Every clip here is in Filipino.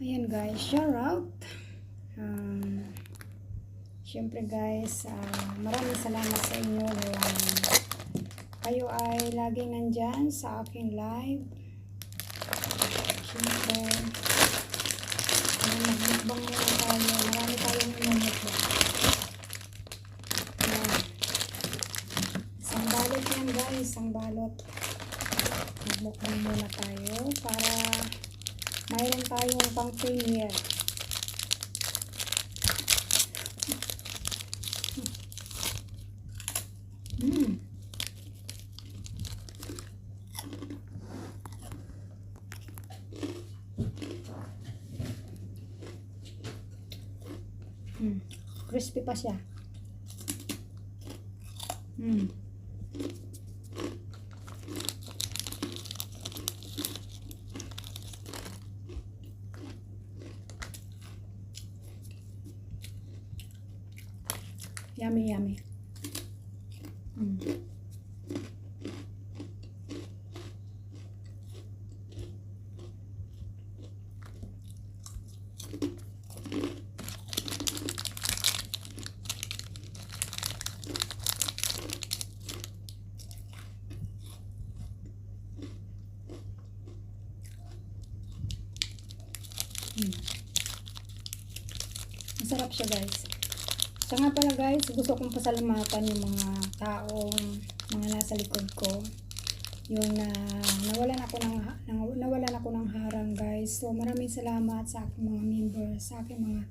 Ayan guys, shout out. Um, Siyempre guys, ah, maraming salamat sa inyo dahil kayo ay laging nandyan sa aking live. Siyempre, ano, magmukbang muna tayo. Marami tayong imumukbang. Ayan. Isang balot yan guys, isang balot. Magmukbang muna tayo para mayroon tayong pang premiere. Mm. Mm. Crispy pa siya. Mm. Yummy, yummy. Mm. Mm. Masarap siya guys. Sa nga pala guys, gusto kong pasalamatan yung mga taong mga nasa likod ko. Yung na nawalan ako ng, nawalan ako ng harang guys. So maraming salamat sa aking mga members, sa aking mga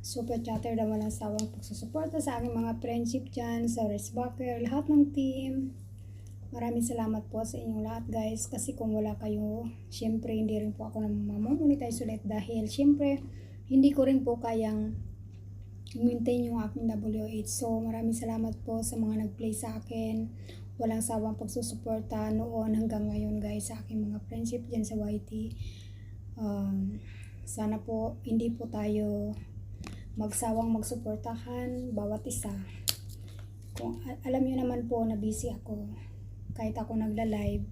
super chatter na walang sawang pagsusuporta sa aking mga friendship dyan, sa Resbacker, lahat ng team. Maraming salamat po sa inyong lahat guys kasi kung wala kayo, syempre hindi rin po ako na mamamonetize ulit dahil syempre hindi ko rin po kayang maintain yung aking WH. So maraming salamat po sa mga nag-play sa akin. Walang sawang pagsusuporta noon hanggang ngayon guys sa aking mga friendship dyan sa YT. Um, sana po hindi po tayo magsawang magsuportahan bawat isa. Kung alam niyo naman po na busy ako, kahit ako nagla-live,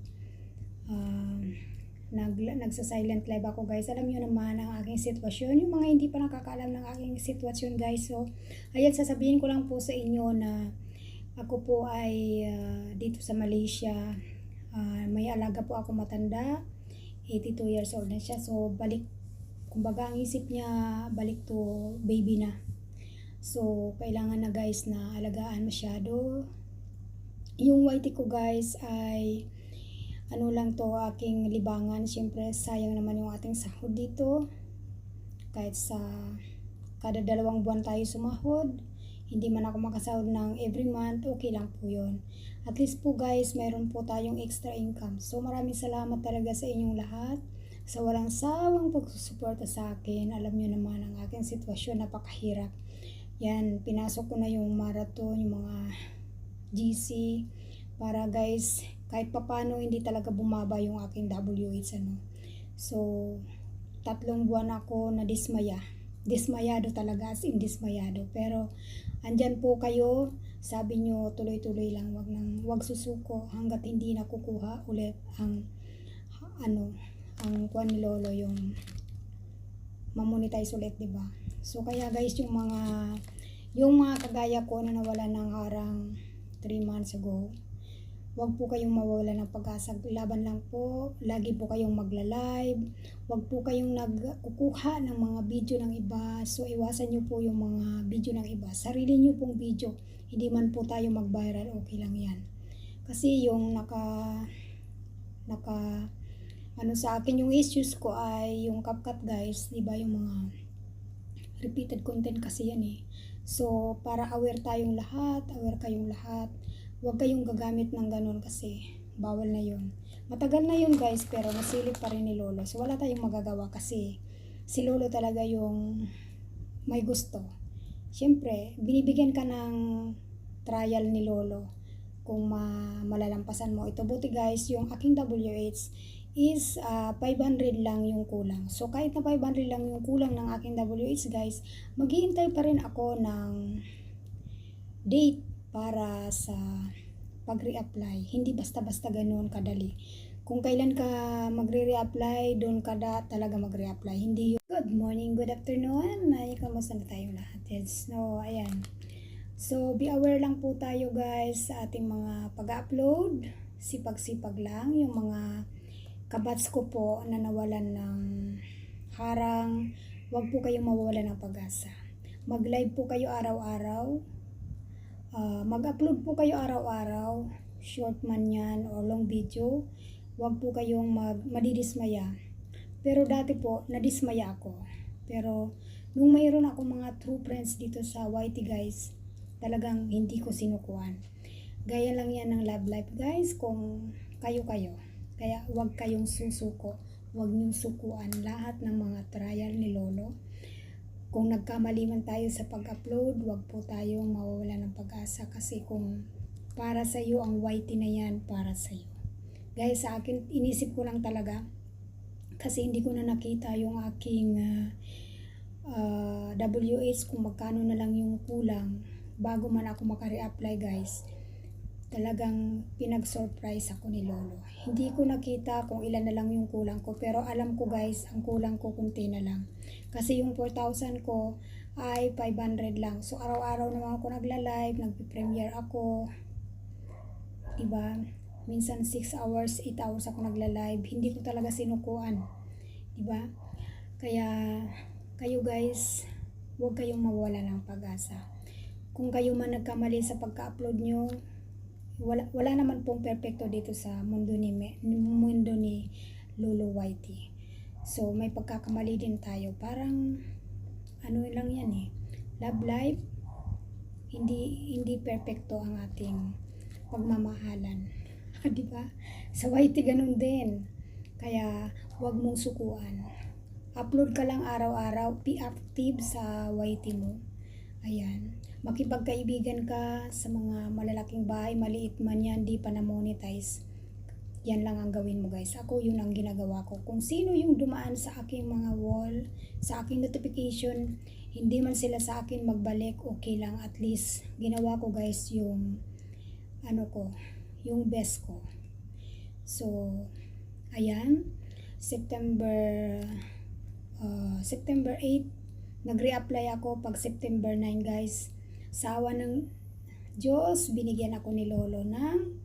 um, nag, nagsa-silent live ako guys. Alam niyo naman ang aking sitwasyon. Yung mga hindi pa nakakaalam ng aking sitwasyon guys. So, ayan, sasabihin ko lang po sa inyo na ako po ay ah, dito sa Malaysia. Ah, may alaga po ako matanda. 82 years old na siya. So, balik, kumbaga ang isip niya, balik to baby na. So, kailangan na guys na alagaan masyado. Yung whitey ko guys ay ano lang to aking libangan. Siyempre, sayang naman yung ating sahod dito. Kahit sa kada dalawang buwan tayo sumahod, hindi man ako makasahod ng every month, okay lang po yun. At least po guys, meron po tayong extra income. So maraming salamat talaga sa inyong lahat sa walang sawang pagsusuporta sa akin. Alam nyo naman ang aking sitwasyon, napakahirap. Yan, pinasok ko na yung marathon, yung mga GC, para guys, kahit papano hindi talaga bumaba yung aking WH ano. So, tatlong buwan ako na dismaya. Dismayado talaga, as in dismayado. Pero, andyan po kayo, sabi nyo, tuloy-tuloy lang, wag nang, wag susuko hanggat hindi nakukuha ulit ang, ano, ang kuan ni Lolo yung mamonetize ulit, di ba? So, kaya guys, yung mga, yung mga kagaya ko na nawala ng harang 3 months ago, Huwag po kayong mawawala ng pag-asa. Laban lang po. Lagi po kayong magla-live. Huwag po kayong nagkukuha ng mga video ng iba. So, iwasan nyo po yung mga video ng iba. Sarili nyo pong video. Hindi man po tayo mag-viral. Okay lang yan. Kasi yung naka, naka, ano sa akin yung issues ko ay yung CapCut guys. di ba yung mga repeated content kasi yan eh. So, para aware tayong lahat, aware kayong lahat, huwag kayong gagamit ng ganun kasi bawal na yun. Matagal na yun guys, pero nasilip pa rin ni Lolo. So, wala tayong magagawa kasi si Lolo talaga yung may gusto. Siyempre, binibigyan ka ng trial ni Lolo kung ma malalampasan mo ito. Buti guys, yung aking WH is ah, 500 lang yung kulang. So kahit na 500 lang yung kulang ng aking WH guys, maghihintay pa rin ako ng date para sa pag-reapply. Hindi basta-basta ganoon kadali. kung kailan ka magre-reapply, doon ka da talaga magre-apply. Hindi yung good morning, good afternoon. Ay, kamusta na tayo lahat? Yes, no, ayan. So, be aware lang po tayo guys sa ating mga pag-upload. Sipag-sipag lang. Yung mga kabats ko po na nawalan ng harang. Huwag po kayong mawawalan ng pag-asa. Mag-live po kayo araw-araw. Ah, mag-upload po kayo araw-araw. Short man yan o long video. Huwag po kayong mag madidismaya. Pero dati po, nadismaya ako. Pero nung mayroon ako mga true friends dito sa YT guys, talagang hindi ko sinukuan. Gaya lang yan ng love life guys kung kayo-kayo. Kaya huwag kayong susuko. Huwag niyong sukuan lahat ng mga trial ni Lolo. Kung nagkamali man tayo sa pag-upload, huwag po tayong mawawala ng pag-asa kasi kung para sa iyo ang YT na yan, para sa iyo. Guys, sa akin, inisip ko lang talaga kasi hindi ko na nakita yung aking ah, ah, WH kung magkano na lang yung kulang bago man ako maka-reapply guys talagang pinag-surprise ako ni Lolo. Hindi ko nakita kung ilan na lang yung kulang ko, pero alam ko guys, ang kulang ko kunti na lang. Kasi yung 4,000 ko ay 500 lang. So araw-araw naman ako nagla-live, nagpe-premiere ako. Diba? Minsan 6 hours, 8 hours ako nagla-live. Hindi ko talaga sinukuan. Diba? Kaya kayo guys, huwag kayong mawala ng pag-asa. Kung kayo man nagkamali sa pagka-upload nyo, wala, wala naman pong perfecto dito sa mundo ni mundo ni Lolo Whitey. So may pagkakamali din tayo. Parang ano lang yan eh. Love life hindi hindi perfecto ang ating pagmamahalan. Di ba? Sa Whitey ganun din. Kaya huwag mong sukuan. Upload ka lang araw-araw, be active sa Whitey mo. Ayan. Makipagkaibigan ka sa mga malalaking bahay, maliit man yan, di pa na-monetize. Yan lang ang gawin mo guys. Ako yun ang ginagawa ko. Kung sino yung dumaan sa aking mga wall, sa aking notification, hindi man sila sa akin magbalik, okay lang. At least, ginawa ko guys yung, ano ko, yung best ko. So, ayan. September, uh, September 8, nag-reapply ako pag September 9 guys. Sa awa ng Diyos, binigyan ako ni Lolo ng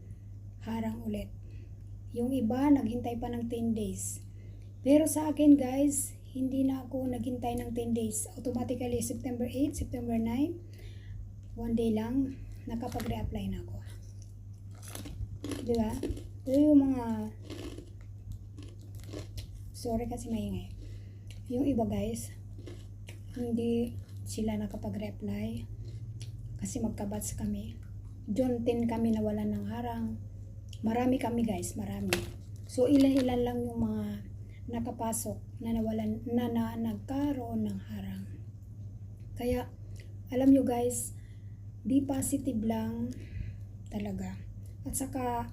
harang ulit. Yung iba, naghintay pa ng 10 days. Pero sa akin guys, hindi na ako naghintay ng 10 days. Automatically, September 8, September 9, one day lang, nakapag-reapply na ako. Di ba? Ito yung mga... Sorry kasi maingay. Yung iba guys, hindi sila nakapag-reply kasi magkabats kami. June 10 kami nawalan ng harang. Marami kami guys, marami. So ilan-ilan lang yung mga nakapasok na nawalan na, na nagkaroon ng harang. Kaya alam nyo guys, be positive lang talaga. At saka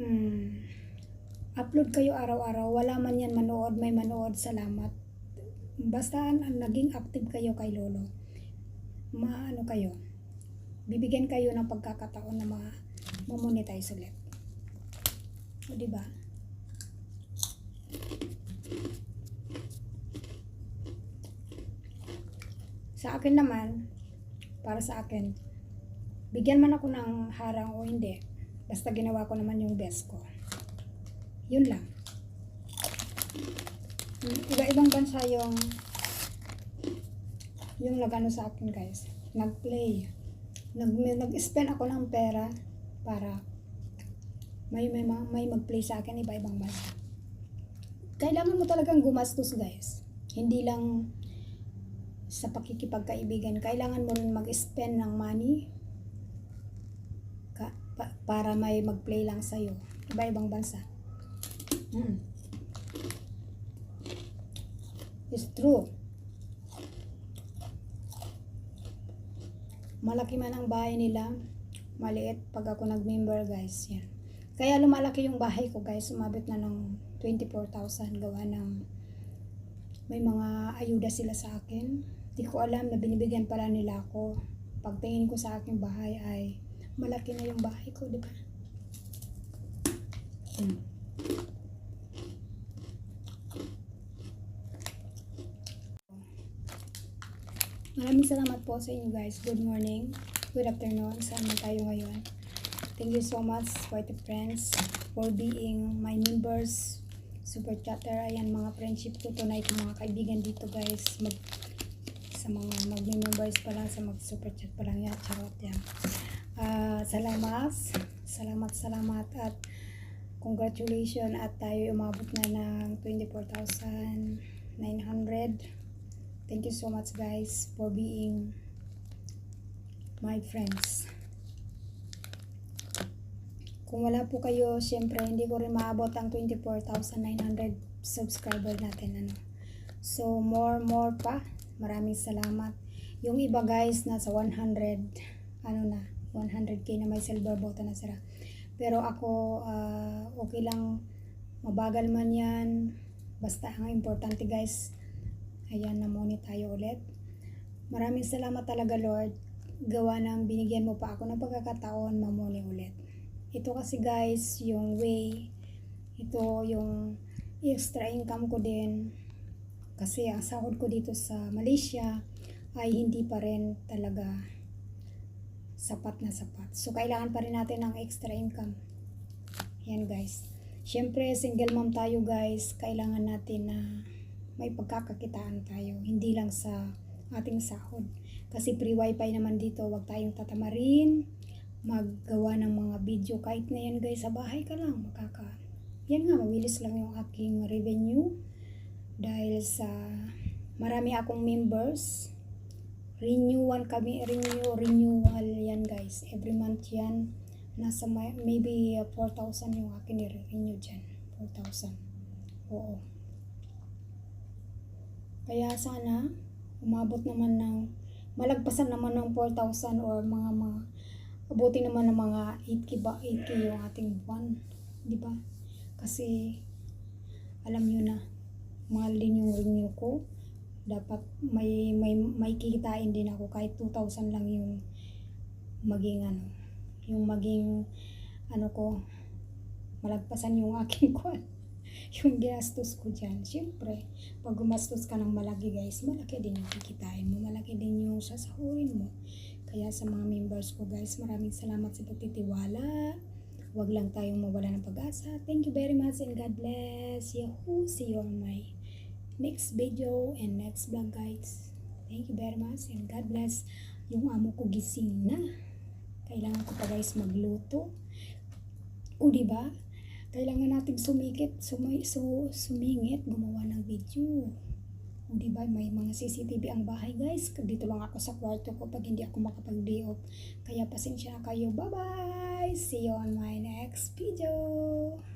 hmm, upload kayo araw-araw. Wala man yan manood, may manood, salamat. Basta naging active kayo kay Lolo. Maano kayo. Bibigyan kayo ng pagkakataon na ma mamonetize ulit. O, di ba? Sa akin naman, para sa akin, bigyan man ako ng harang o hindi, basta ginawa ko naman yung best ko. Yun lang. Mm, Iba-ibang bansa yung yung nagano sa akin guys. Nag-play. Nag, nag-spend ako ng pera para may may ma- may mag-play sa akin iba-ibang bansa. Kailangan mo talagang gumastos guys. Hindi lang sa pakikipagkaibigan. Kailangan mo rin mag-spend ng money ka, pa- para may mag-play lang sa'yo. Iba-ibang bansa. Mm. It's true. Malaki man ang bahay nila, maliit pag ako nag-member guys. Yan. Kaya lumalaki yung bahay ko guys. Umabot na ng 24,000 gawa ng may mga ayuda sila sa akin. Hindi ko alam na binibigyan pala nila ako. Pagtingin ko sa aking bahay ay malaki na yung bahay ko, di ba? Hmm. Maraming salamat po sa inyo guys. Good morning good afternoon. Saan man tayo ngayon. Thank you so much for the friends for being my members, super chatter. Ayan mga friendship ko tonight, mga kaibigan dito guys. Mag, sa mga mag-members pa lang, sa mag-super chat pa lang yan. Charot yan. Ah, salamat. Salamat, salamat. At congratulations at tayo umabot na ng 24,900. Thank you so much guys for being my friends. Kung wala po kayo, syempre hindi ko rin maabot ang 24,900 subscriber natin. Ano. So, more, more pa. Maraming salamat. Yung iba guys, nasa 100, ano na, 100k na may silver button na sila. Pero ako, ah, okay lang, mabagal man yan. Basta ang importante guys, ayan, namoni tayo ulit. Maraming salamat talaga Lord. Gawa ng binigyan mo pa ako ng pagkakataon, mamoni ulit. Ito kasi guys, yung way, ito yung extra income ko din. Kasi ang sahod ko dito sa Malaysia ay hindi pa rin talaga sapat na sapat. So, kailangan pa rin natin ng extra income. Yan guys. Siyempre, single mom tayo guys. Kailangan natin na may pagkakakitaan tayo. Hindi lang sa ating sahod. Kasi free wifi naman dito. Huwag tayong tatamarin. Maggawa ng mga video. Kahit na yan guys, sa bahay ka lang. Makaka... Yan nga, mawilis lang yung aking revenue. Dahil sa marami akong members renewal kami, renew, renewal yan guys. Every month yan. Nasa may, maybe uh, 4,000 yung akin i-renew dyan. 4,000. Oo. Kaya sana, umabot naman ng, malagpasan naman ng 4,000 or mga mga, abuti naman ng mga 8K ba, 8K yung ating buwan. Di ba? Kasi, alam nyo na, mahal din yung renew ko dapat may may may kikitain din ako kahit 2,000 lang yung maging ano yung maging ano ko malagpasan yung aking kwan yung ginastos ko dyan syempre pag gumastos ka ng malaki guys malaki din yung kikitain mo malaki din yung sasahurin mo kaya sa mga members ko guys maraming salamat sa pagtitiwala Huwag lang tayong mawala ng pag-asa. Thank you very much and God bless. Yahoo! See you on my next video and next vlog guys. Thank you very much and God bless. Yung amo ko gising na. Kailangan ko pa guys magluto. O di ba? Kailangan nating sumikit, sumay, su, sumingit, gumawa ng video. O di ba may mga CCTV ang bahay guys. Dito lang ako sa kwarto ko pag hindi ako makapag-day off. Kaya pasensya na kayo. Bye-bye! See you on my next video!